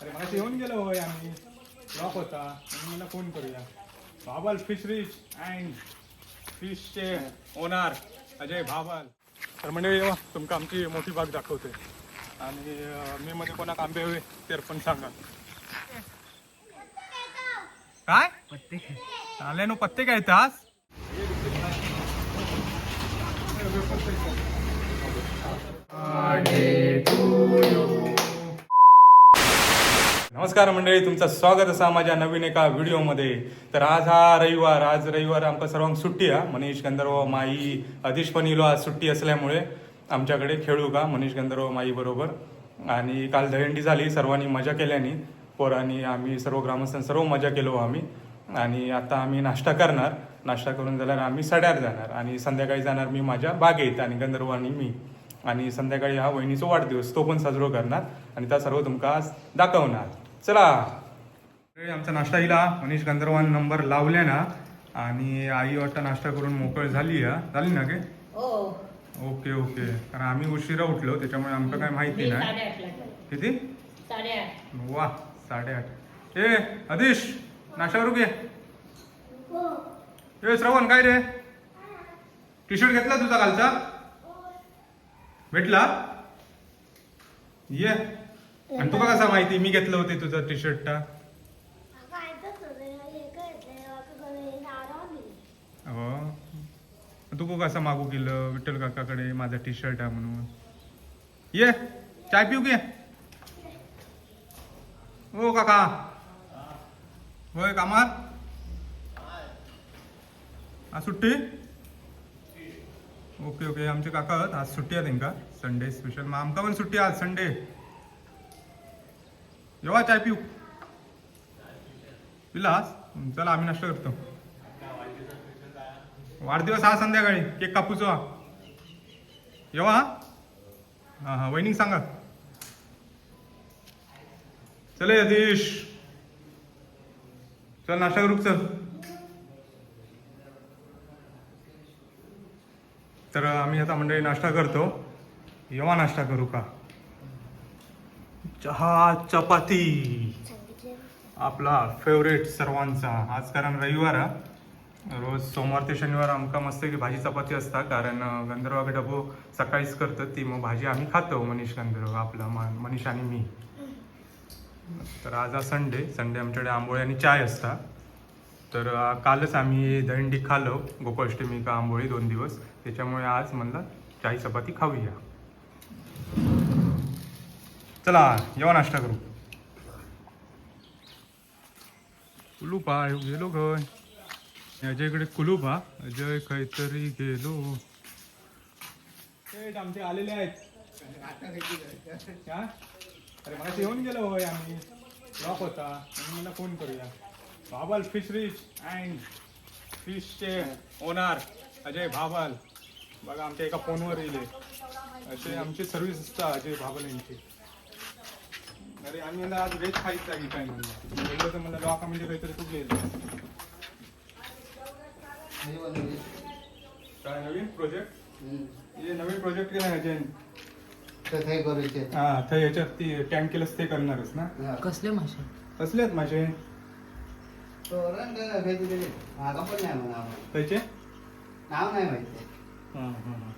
अरे मला येऊन गेलो होय आम्ही. लॉक होता. म्हणून मला फोन करूया. भाबल फिश रिच अँड फिशचे ओनर अजय भाबल तर म्हणजे येवा तुमका आमची मोठी बाग दाखवते. आणि मे मध्ये कोणाक आंबे हवे तर पण सांगा. काय? पत्ते आले नो पत्ते काय तास नमस्कार मंडळी तुमचं स्वागत असा माझ्या नवीन एका व्हिडिओमध्ये. तर आज हा रविवार आज रविवार आमका सर्वांक सुट्टी आहे मनीष गंधर्व माई आदिश पण इलो आज सुट्टी असल्यामुळे आमच्याकडे खेळू का? मनीष गंधर्व माई बरोबर. आणि काल दहीहंडी झाली सर्वांनी मजा केल्याने. पोरांनी आम्ही सर्व ग्रामस्थांनी सर्व मजा केलो आम्ही. आणि आता आम्ही नाश्ता करणार. नाश्ता करून झाल्यावर आम्ही सड्यार जाणार. आणि संध्याकाळी जाणार मी माझ्या बागेत आणि गंधर्व आणि मी. आणि संध्याकाळी हा वहिनीचा वाढदिवस तो पण साजरो करणार. आणि त्या सर्व तुमका आज दाखवणार. चला. आमचा नाश्ता इला. मनीष गंधर्वान नंबर लावले ना. आणि आई वाटतं नाश्ता करून मोकळ झाली हा झाली ना गे? हो. Okay okay. कारण आम्ही उशिरा उठलो त्याच्यामुळे आमचं काय माहिती नाही. किती? वा साडेआठ. ए आदिश नाश्ता करू घे. ए श्रवण काय रे? टी शर्ट घेतला तुझा कालचा? भेटला? ये. आणि तुका कसा माहिती? मी घेतलं होते तुझा टी. शर्ट हो तू? कसा मागू गेलं विठ्ठल काकाकडे माझा टी शर्ट आहे म्हणून. ये चाय पिऊ घे हो काका. होय कामात आज सुट्टी? Okay okay. आमचे काका आज सुट्टी आहे तेंका संडे स्पेशल मग आमका पण सुट्टी आज संडे जेव्हा चाय पिऊ. पिलास चला आम्ही नाश्ता करतो. वाढदिवस हा संध्याकाळी केक कापूचो हा. येवा हा. हा वहिनी सांगा. चले यतीश. चल नाश्ता करू चल. तर आम्ही आता मंडळी नाश्ता करतो. येवा नाश्ता करू का? चहा चपाती. आपला फेवरेट सर्वांचा. आज कारण रविवार हा. रोज सोमवार ते शनिवार आमका मस्त की भाजी चपाती असता. कारण अं, गंधर्वाकडे डबो सकाळीच करतात ती. मग भाजी आम्ही खातो मनीष गंधर्व आपला म- मनीष आणि मी. तर आज हा संडे. संडे आमच्याकडे आंबोळी आणि चाय असता. तर कालच आम्ही दहिंडी खालो. गोकुळाष्टमी का आंबोळी दोन दिवस. त्याच्यामुळे आज म्हणलं चाय चपाती खाऊया. चला येवा नाश्ता करू. कुलूप हा गेलो खय. अजयकडे कुलूप हा. अजय काहीतरी गेलो. आमचे आलेले आहेत. अरे मला येऊन गेलो होय आम्ही. लॉक होता. म्हणून मला फोन करूया. भाबल फिश रिच अँड फिशचे ओनर अजय भाबल बघा आमच्या एका फोनवर येईल असे आमची सर्व्हिस असता अजय भाबल यांची. अरे आम्ही यांना आज व्हेज खायचं आहे काय म्हणलं? बोललो तर मला लॉक म्हणजे काहीतरी तू गेलं. काय नवीन प्रोजेक्ट हे नवीन प्रोजेक्ट केला आहे जैन हा तर याच्यात ती टँक केलंस ते करणारच ना? कसले मासे? कसले आहेत माझे तोरण हे तुझे मागा पण नाही म्हणा. त्याचे? नाव नाही माहिती हा, हा, हा.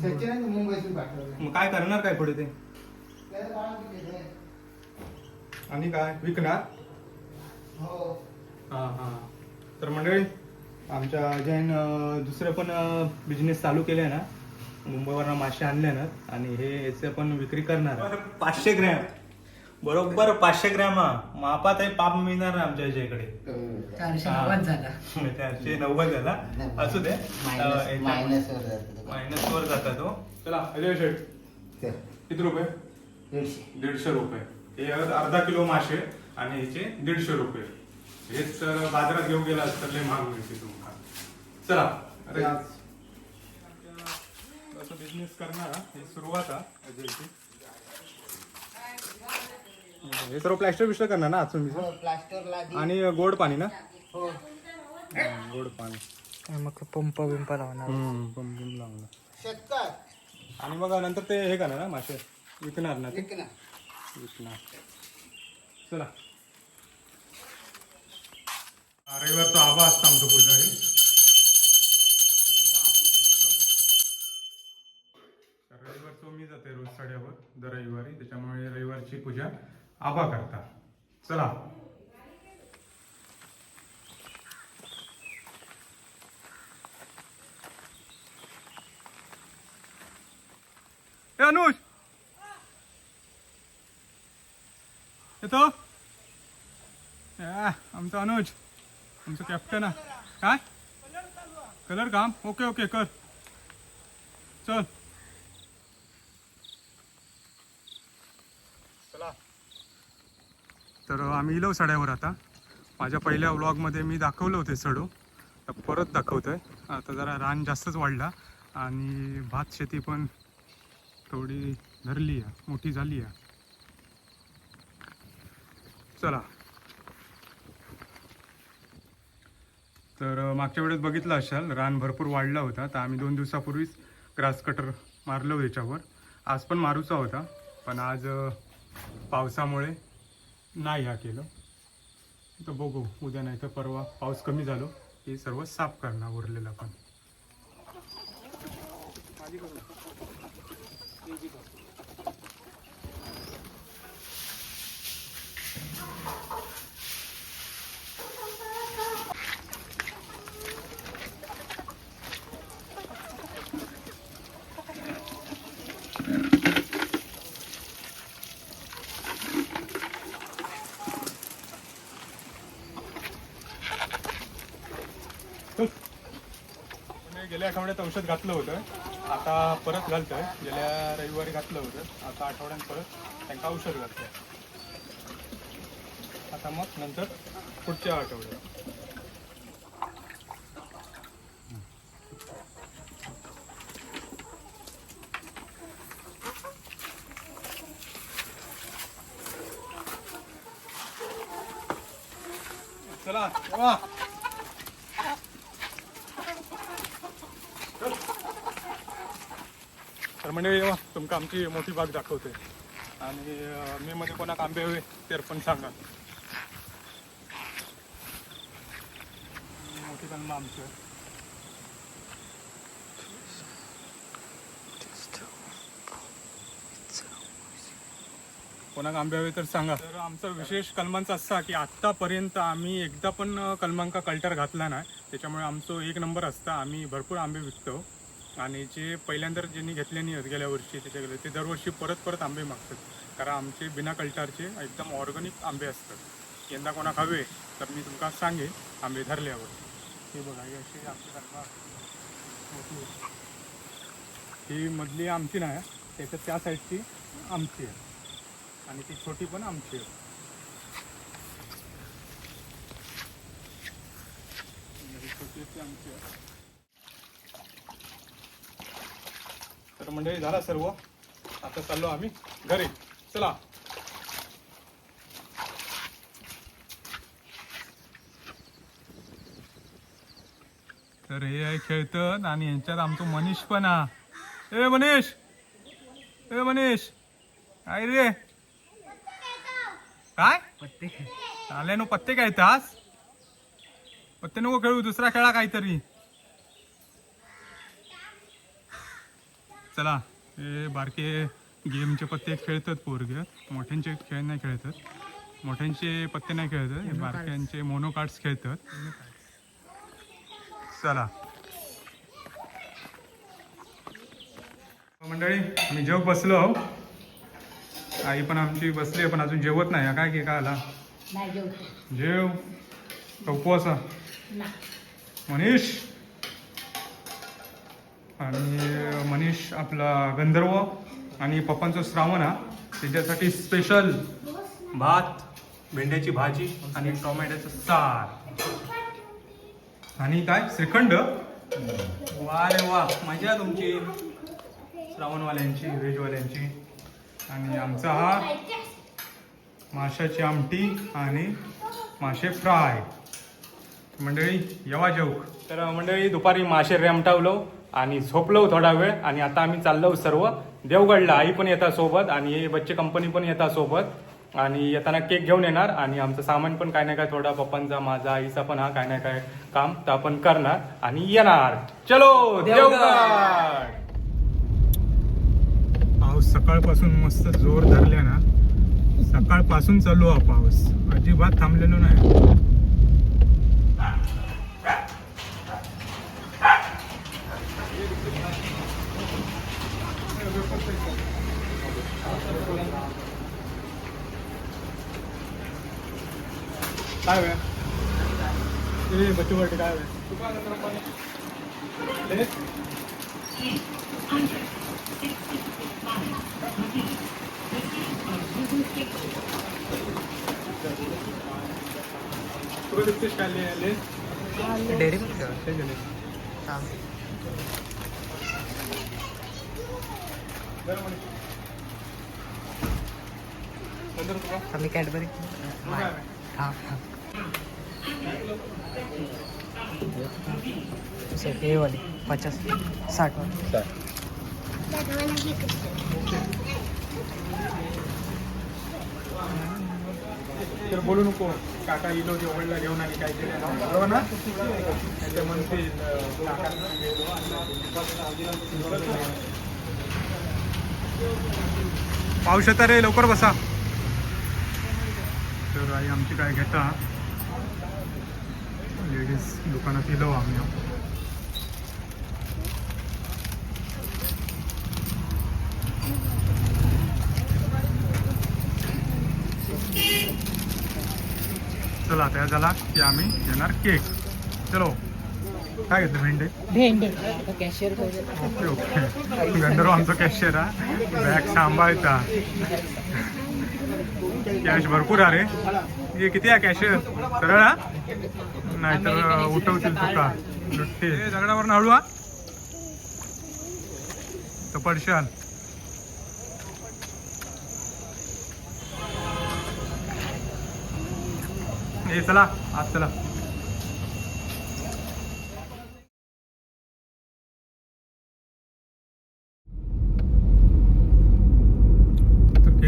सचिन मुंबईतून पाठवलं. मग काय करणार काय पुढे ते? त्याला बाळा किती आहे? आणि काय? विकणार? हो. हा हा. तर मंडळी आमच्या जैन दुसरं पण बिझनेस चालू केले ना? मुंबईवरनं मासे आणले ना? आणि हे याचं पण विक्री करणार. पाचशे ग्रॅम. बरोबर पाचशे ग्रॅम. हा. मापात आहे पाप मिळणार ना आमच्या याच्या इकडे चारशे. नव्वद झाला. असू दे. मायनस वर जाता. तो चला अजय शेठ. किती रुपये? दीडशे. दीडशे रुपये. हे अर्धा किलो मासे आणि ह्याचे दीडशे रुपये. हेच तर बाजारात घेऊन गेला तर लय महाग मिळते तुम्हाला. चला अरे आज असं बिझनेस करणार ही. सुरुवात हे सर्व प्लॅस्टर बिस्टर करणार ना अजून हो प्लास्टर आणि गोड पाणी ना? हो. गोड पाणी. मग पंप बिंप लावणार. शेतकर आणि मग नंतर ते हे करणार ना मासे? विकणार ना ते? कृष्णा चला. रविवारचा आबा असता आमचं पुजारी. रविवार रविवारचं मी जाते रोज साड्यावर दर रविवारी. त्याच्यामुळे रविवारची पूजा आबा करता चला. अनुष येतो? या, आमचा अनुज आमचं कॅप्टन आहे. काय? कलर काम? ओके ओके कर. चल. चला. तर आम्ही इलो सड्यावर आता. माझ्या पहिल्या व्लॉगमध्ये मी दाखवलं होते सडो. तर परत दाखवतोय. आता जरा रान जास्तच वाढला. आणि भात शेती पण थोडी धरली आहे. मोठी झाली आहे. चला. तर मागच्या वेळेस बघितलं असाल रान भरपूर वाढला होता. तर आम्ही दोन दिवसापूर्वीच ग्रास कटर मारलं याच्यावर. आज पण मारूचा होता पण आज पावसामुळे नाही ह्या केलं. तर बघू उद्या नाही तर परवा पाऊस कमी झालो. हे सर्व साफ करणार उरलेलं पण. गेल्या आठवड्यात औषध घातलं होतं. आता परत घालतोय. गेल्या रविवारी घातलं होतं. आता आठवड्यात परत त्यांना औषध घालतोय आता मग नंतर पुढच्या आठवड्यात. चला वा तर म्हणजे येवा तुमका आमची मोठी बाग दाखवते. आणि मी मध्ये कोणाक आंबे हवे तर पण सांगा. मोठी कलम आमची. कोणाक आंबे हवे तर सांगा. तर आमचा विशेष कलमांचा असा की आत्तापर्यंत आम्ही एकदा पण कलमांका कल्टर घातला नाही. त्याच्यामुळे आमचं एक नंबर असता. आम्ही भरपूर आंबे विकतो. आणि जे पहिल्यांदा ज्यांनी घेतले नाही आहेत गेल्या वर्षी त्याच्याकडे ते दरवर्षी परत परत आंबे मागतात. कारण आमचे बिना कल्टारचे एकदम ऑर्गॅनिक आंबे असतात. यंदा कोणाक हवे तर मी तुमका सांगेन आंबे धरल्यावर. हे बघा हे असे आमची ही मधली आमची नाही त्याच्यात त्या साईडची आमची आहे. आणि ती छोटी पण आमची आहे. छोटी ती आमची आहे. तर मंडळी झाला सर्व. आता चाललो आम्ही घरी. चला. तर हे आहे खेळतात आणि यांच्यात आमचं मनीष पण हा. ए मनीष! ए मनीष! काय रे? काय? पत्ते आले नो पत्ते काय तास पत्ते नको खेळू दुसरा खेळा काहीतरी. चला हे बारके गेमचे पत्ते खेळतात पोरगे. मोठ्यांचे खेळ नाही खेळतात. मोठ्यांचे पत्ते नाही खेळतात हे बारक्यांचे मोनो कार्ड्स खेळतात. चला. मंडळी मी जेव बसलो आई पण आमची बसली आहे, पण अजून जेवत नाही. हा काय की काय आला? जेव. उपवास हा? मनीष! आणि मनीष आपला गंधर्व आणि पप्पांचं श्रावण हा त्याच्यासाठी स्पेशल भात भेंड्याची भाजी आणि टोमॅटोचं सार. आणि काय? श्रीखंड? वा रे वा मजा तुमची. श्रावणवाल्यांची व्हेजवाल्यांची. आणि आमचा हा माशाची आमटी आणि मासे फ्राय. मंडळी येवा जेवक. तर मंडळी दुपारी मासे रेमटावलो आणि झोपलो थोडा वेळ आणि आता आम्ही चाललो सर्व. देवगडला आई पण येता सोबत आणि हे बच्चे कंपनी पण येता सोबत. आणि येताना केक घेऊन येणार आणि आमचं सामान पण काय नाही काय थोडा पप्पांचा माझा आईचा पण हा काय नाही काय काम तर आपण करणार आणि येणार. चलो देवगड. पाऊस सकाळपासून मस्त जोर धरले ना. सकाळपासून चालू हा पाऊस. अजिबात थांबलेलो नाही. काय वे ए बच्चू बटे काय वे तुला दिसतेस काय डेअरी मध्ये हा. बरं म्हणे. नंतर तुला आम्ही कॅडबरी तुला हा हा. हे वाली पचास. साठ. वाली तर बोलू नको. काका इलो जेवढला घेऊन आली काय केलं बरोबर ना? ते म्हणतील काका पाऊस येता रे लवकर बसा. तर आई आमची काय घेता? लेडीज दुकानात येलो आम्ही. चला आता झाला की आम्ही घेणार केक. चलो. काय घेतलं Bhende? Bhende. Cashier okay okay. गंधर्व आमचा कॅशियर हा. बॅग सांभाळता. कॅश भरपूर आहे रे. हे किती आहे कॅशियर सरळ हा? नाहीतर उठवतील तुका. लुटते दगडावर हळू हा. तर पडशाल. हे चला आज चला.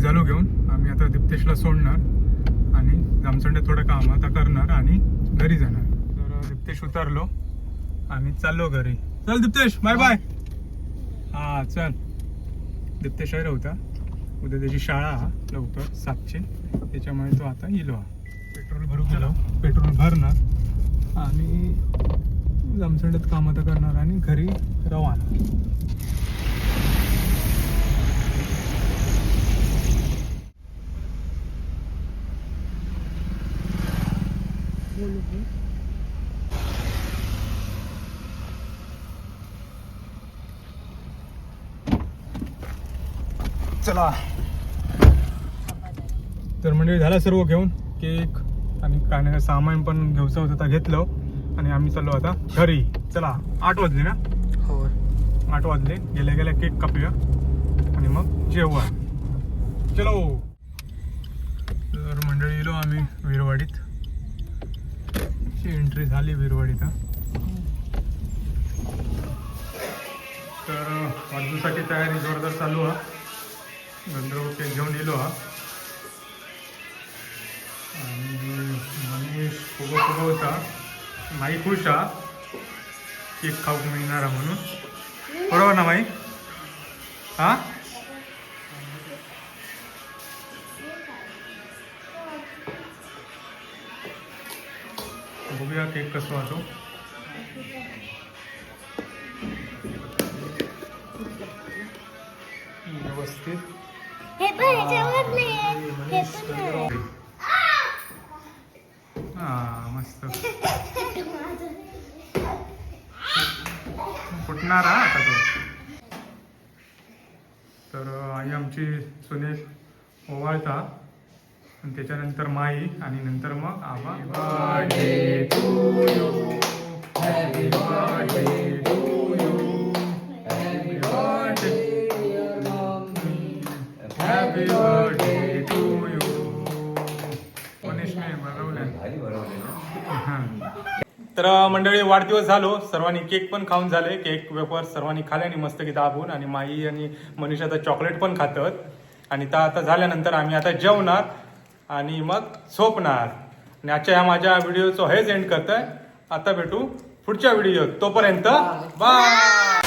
झालो घेऊन. आम्ही आता दिप्तेशला सोडणार आणि जामसंडे थोडं काम आता करणार आणि घरी जाणार. तर दिप्तेश उतरलो. आणि चाललो घरी. चल दिप्तेश बाय बाय. हा चल. दिप्तेश आहे होता. उद्या त्याची शाळा हा लवकर सातशे त्याच्यामुळे तो आता येलो हा. पेट्रोल भरू गेलो पेट्रोल भरणार. आणि जामसंड्यात काम आता करणार आणि घरी रवाना. चला. तर म्हणजे झाला सर्व घेऊन. केक आणि काय सामान पण घ्यायचं होतं घेतलं. आणि आम्ही चाललो आता घरी. चला आठ वाजले ना? हो आठ वाजले. गेल्या गेल्या केक कापूया. आणि मग जेवण. चलो. तर मंडळी गेलो आम्ही विरवाडीत. एंट्री झाली विरवाडीत तर वाजूसाठी तयारी जोरदार चालू हा. गंधर्व केक घेऊन येलो हा. आणि मनीष फुगो फुगवता माई खुश हा. केक खाऊक मिळणार म्हणून. बरोबर ना माई? हा? बघूया केक कसं वाटतो व्यवस्थित. हे नाही हे हा मस्त. फुटणार हा आता तो. तर आई आमची सुनेश ओवाळता. आणि त्याच्यानंतर माई आणि नंतर मग आबा. तर मंडळी वाढदिवस झालो. सर्वांनी केक पण खाऊन झाले. केक वेफर सर्वांनी खाले आणि मस्त की दाबून आणि माई आणि मनीष आता चॉकलेट पण खातात. आणि त्या आता झाल्यानंतर आम्ही आता जेवणार. आणि मग झोपणार. आणि आजच्या या माझ्या व्हिडिओचं हेच एंड करतोय. आता भेटू पुढच्या व्हिडिओत तोपर्यंत बाय